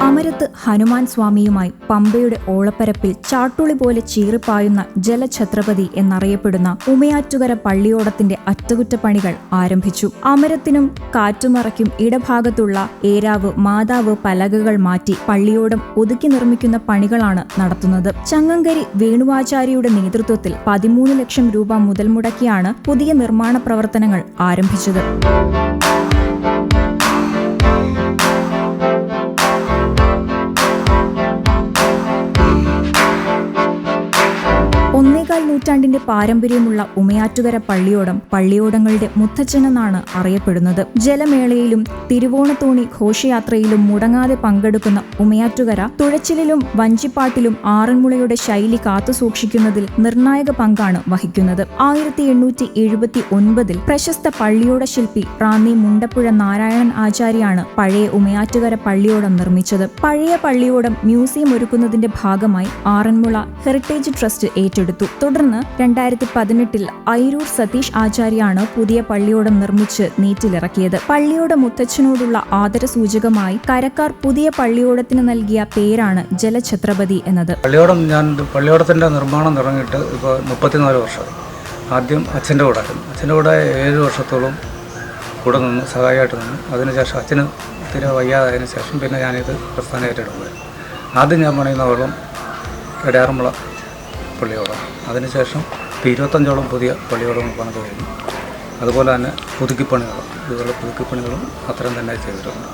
അമരത്ത് ഹനുമാൻ സ്വാമിയുമായി പമ്പയുടെ ഓളപ്പരപ്പിൽ ചാട്ടുളി പോലെ ചീറിപ്പായുന്ന ജലഛത്രപതി എന്നറിയപ്പെടുന്ന ഉമയാറ്റുകര പള്ളിയോടത്തിന്റെ അറ്റകുറ്റപ്പണികൾ ആരംഭിച്ചു. അമരത്തിനും കാറ്റുമറയ്ക്കും ഇടഭാഗത്തുള്ള ഏരാവ് മാതാവ് പലകകൾ മാറ്റി പള്ളിയോടം ഒതുക്കി നിർമ്മിക്കുന്ന പണികളാണ് നടത്തുന്നത്. ചങ്ങങ്കരി വേണുവാചാര്യയുടെ നേതൃത്വത്തിൽ പതിമൂന്ന് ലക്ഷം രൂപ മുതൽ മുടക്കിയാണ് പുതിയ നിർമ്മാണ പ്രവർത്തനങ്ങൾ ആരംഭിച്ചത്. ഒന്നേകാൽ നൂറ്റാണ്ടിന്റെ പാരമ്പര്യമുള്ള ഉമയാറ്റുകര പള്ളിയോടം പള്ളിയോടങ്ങളുടെ മുത്തച്ഛനെന്നാണ് അറിയപ്പെടുന്നത്. ജലമേളയിലും തിരുവോണത്തോണി ഘോഷയാത്രയിലും മുടങ്ങാതെ പങ്കെടുക്കുന്ന ഉമയാറ്റുകര തുഴച്ചിലിലും വഞ്ചിപ്പാട്ടിലും ആറന്മുളയുടെ ശൈലി കാത്തുസൂക്ഷിക്കുന്നതിൽ നിർണായക പങ്കാണ് വഹിക്കുന്നത്. ആയിരത്തി എണ്ണൂറ്റി എഴുപത്തി ഒൻപതിൽ പ്രശസ്ത പള്ളിയോട ശില്പി റാന്നി മുണ്ടപ്പുഴ നാരായണൻ ആചാര്യാണ് പഴയ ഉമയാറ്റുകര പള്ളിയോടം നിർമ്മിച്ചത്. പഴയ പള്ളിയോടം മ്യൂസിയം ഒരുക്കുന്നതിന്റെ ഭാഗമായി ആറന്മുള ഹെറിറ്റേജ് ട്രസ്റ്റ് ഏറ്റെടുത്തു. തുടർന്ന് രണ്ടായിരത്തി പതിനെട്ടിൽ ഐരൂർ സതീഷ് ആചാര്യാണ് പുതിയ പള്ളിയോടം നിർമ്മിച്ച് നീറ്റിലിറക്കിയത്. പള്ളിയോട മുത്തച്ഛനോടുള്ള ആദരസൂചകമായി കരക്കാർ പുതിയ പള്ളിയോടത്തിന് നൽകിയ പേരാണ് ജലഛത്രപതി എന്നത്. പള്ളിയോടം ഞാൻ പള്ളിയോടത്തിന്റെ നിർമ്മാണം തുടങ്ങിയിട്ട് ഇപ്പോൾ മുപ്പത്തിനാല് വർഷം. ആദ്യം അച്ഛന്റെ കൂടെ അച്ഛന്റെ കൂടെ ഏഴ് വർഷത്തോളം കൂടെ നിന്ന് സഹായമായിട്ട് നിന്നു അതിനുശേഷം അച്ഛന് തീരെ വയ്യാതായതിനു ശേഷം പിന്നെ ഞാനിത് പ്രസ്ഥാനം ഏറ്റെടുക്കുന്നത് ആദ്യം ഞാൻ പണിയുന്ന വെള്ളം എടയാറന്മുള പള്ളിയോടം. അതിനുശേഷം ഇപ്പം ഇരുപത്തഞ്ചോളം പുതിയ പള്ളിയോടങ്ങൾ പണിത് കഴിഞ്ഞു. അതുപോലെ തന്നെ പുതുക്കിപ്പണികളും ഇതുപോലെ പുതുക്കിപ്പണികളും അത്രയും തന്നെ ചെയ്തിട്ടുണ്ട്.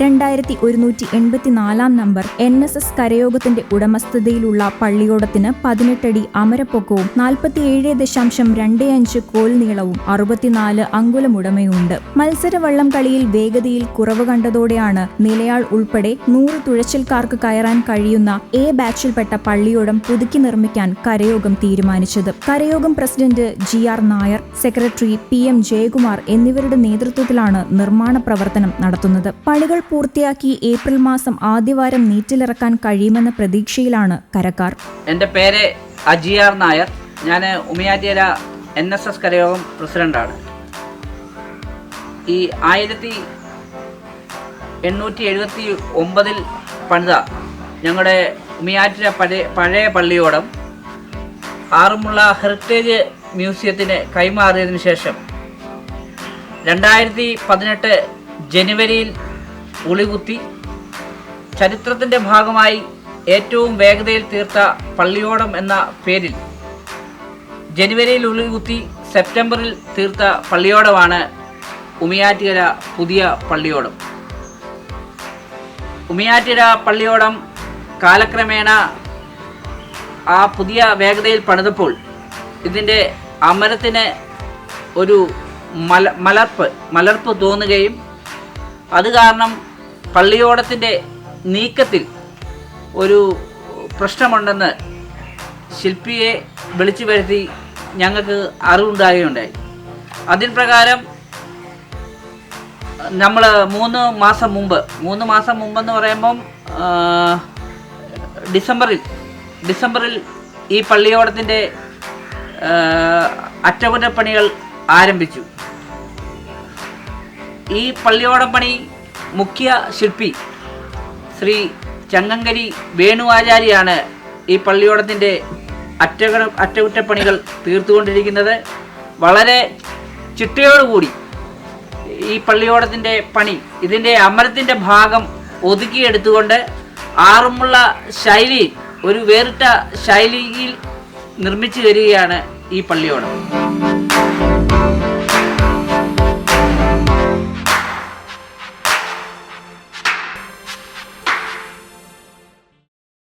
രണ്ടായിരത്തി ഒരുന്നൂറ്റി എൺപത്തിനാലാം നമ്പർ എൻ എസ് എസ് കരയോഗത്തിന്റെ ഉടമസ്ഥതയിലുള്ള പള്ളിയോടത്തിന് പതിനെട്ടടി അമരപ്പൊക്കവും നാൽപ്പത്തിയേഴ് ദശാംശം രണ്ട് അഞ്ച് കോൽ നീളവും അറുപത്തിനാല് അങ്കുലമുടമയുണ്ട് മത്സരവള്ളം കളിയിൽ വേഗതയിൽ കുറവ് കണ്ടതോടെയാണ് നിലയാൾ ഉൾപ്പെടെ നൂറ് തുഴച്ചിൽക്കാർക്ക് കയറാൻ കഴിയുന്ന എ ബാച്ചിൽപ്പെട്ട പള്ളിയോടം പുതുക്കി നിർമ്മിക്കാൻ കരയോഗം തീരുമാനിച്ചത്. കരയോഗം president G R Nair secretary P M Jayakumar എന്നിവരുടെ നേതൃത്വത്തിലാണ് നിർമ്മാണ പ്രവർത്തനം നടത്തുന്നത്. പണികൾ പൂർത്തിയാക്കി ഏപ്രിൽ മാസം ആദ്യവാരം നീറ്റിലിറക്കാൻ കഴിയുമെന്ന പ്രതീക്ഷയിലാണ് കരക്കാർ. എന്റെ പേര് അജിയാർ നായർ. ഞാൻ ഉമിയാറ്റിയര എൻ എസ് എസ് കരയോഗം പ്രസിഡന്റാണ് ഈ ആയിരത്തി എണ്ണൂറ്റി എഴുപത്തി ഒമ്പതിൽ പണിത ഞങ്ങളുടെ ഉമിയാറ്റിര പഴയ പഴയ പള്ളിയോടം ആറുമുള്ള ഹെറിറ്റേജ് മ്യൂസിയത്തിന് കൈമാറിയതിനു ശേഷം രണ്ടായിരത്തി പതിനെട്ട് ജനുവരിയിൽ ഉളികുത്തി ചരിത്രത്തിന്റെ ഭാഗമായി ഏറ്റവും വേഗതയിൽ തീർത്ത പള്ളിയോടം എന്ന പേരിൽ ജനുവരിയിൽ ഉളികുത്തി സെപ്റ്റംബറിൽ തീർത്ത പള്ളിയോടമാണ് ഉമിയാറ്റികര പുതിയ പള്ളിയോടം. ഉമിയാറ്റിര പള്ളിയോടം കാലക്രമേണ ആ പുതിയ വേഗതയിൽ പണിതപ്പോൾ ഇതിന്റെ അമരത്തിന് ഒരു മല മലർപ്പ് മലർപ്പ് തോന്നുകയും അത് കാരണം പള്ളിയോടത്തിന്റെ നീക്കത്തിൽ ഒരു പ്രശ്നമുണ്ടെന്ന് ശില്പിയെ വിളിച്ചു വരുത്തി ഞങ്ങൾക്ക് അറിവുണ്ടാകുകയുണ്ടായി അതിൻ പ്രകാരം നമ്മൾ മൂന്ന് മാസം മുമ്പ് മൂന്ന് മാസം മുമ്പെന്ന് പറയുമ്പം ഡിസംബറിൽ ഡിസംബറിൽ ഈ പള്ളിയോടത്തിന്റെ അറ്റകുറ്റപ്പണികൾ ആരംഭിച്ചു. ഈ പള്ളിയോടം പണി മുഖ്യ ശില്പി ശ്രീ ചങ്ങങ്കരി വേണുവാചാര്യാണ് ഈ പള്ളിയോടത്തിന്റെ അറ്റക അറ്റകുറ്റപ്പണികൾ തീർത്തുകൊണ്ടിരിക്കുന്നത്. വളരെ ചിട്ടയോടുകൂടി ഈ പള്ളിയോടത്തിന്റെ പണി ഇതിന്റെ അമരത്തിന്റെ ഭാഗം ഒതുക്കിയെടുത്തുകൊണ്ട് ആറുമുള്ള ശൈലി ഒരു വേറിട്ട ശൈലിയിൽ നിർമ്മിച്ചു വരികയാണ് ഈ പള്ളിയോടം.